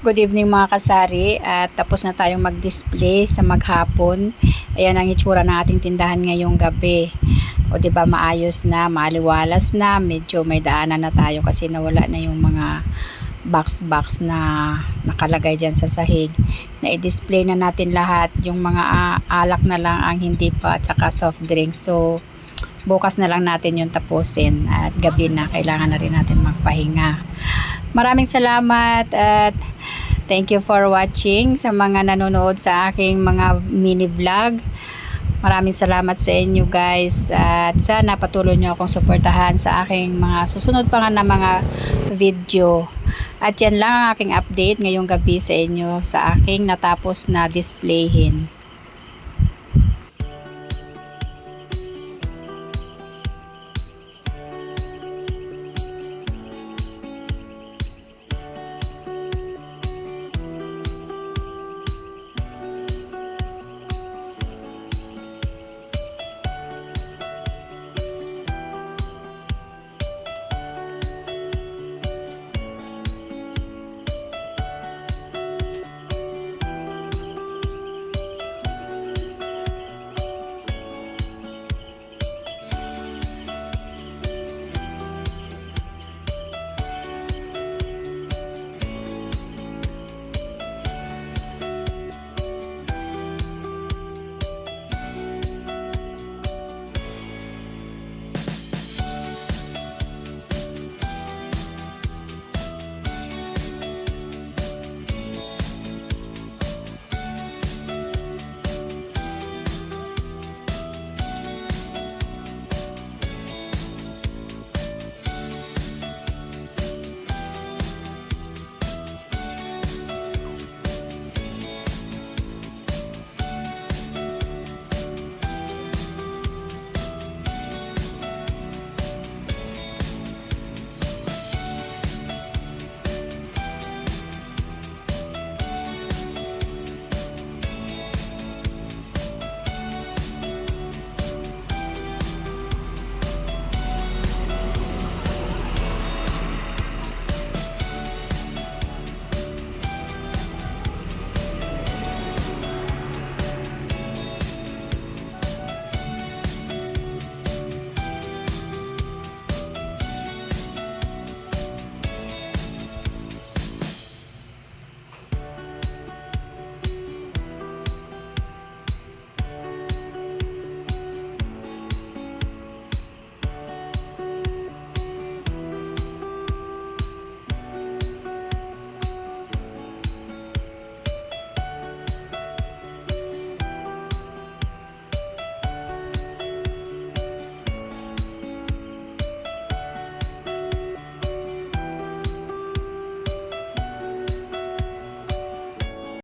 Good evening mga kasari at tapos na tayong mag-display sa maghapon. Ayan ang itsura ng ating tindahan ngayong gabi. O ba maayos na, maaliwalas na, medyo may daanan na tayo kasi nawala na yung mga box-box na nakalagay dyan sa sahig. Na i-display na natin lahat, yung mga alak na lang ang hindi pa at saka soft drink. So bukas na lang natin yung tapusin at gabi na kailangan na rin natin magpahinga. Maraming salamat at thank you for watching sa mga nanonood sa aking mga mini vlog. Maraming salamat sa inyo guys at sana patuloy nyo akong suportahan sa aking mga susunod pa nga na mga video. At yan lang ang aking update ngayong gabi sa inyo sa aking natapos na displayhin.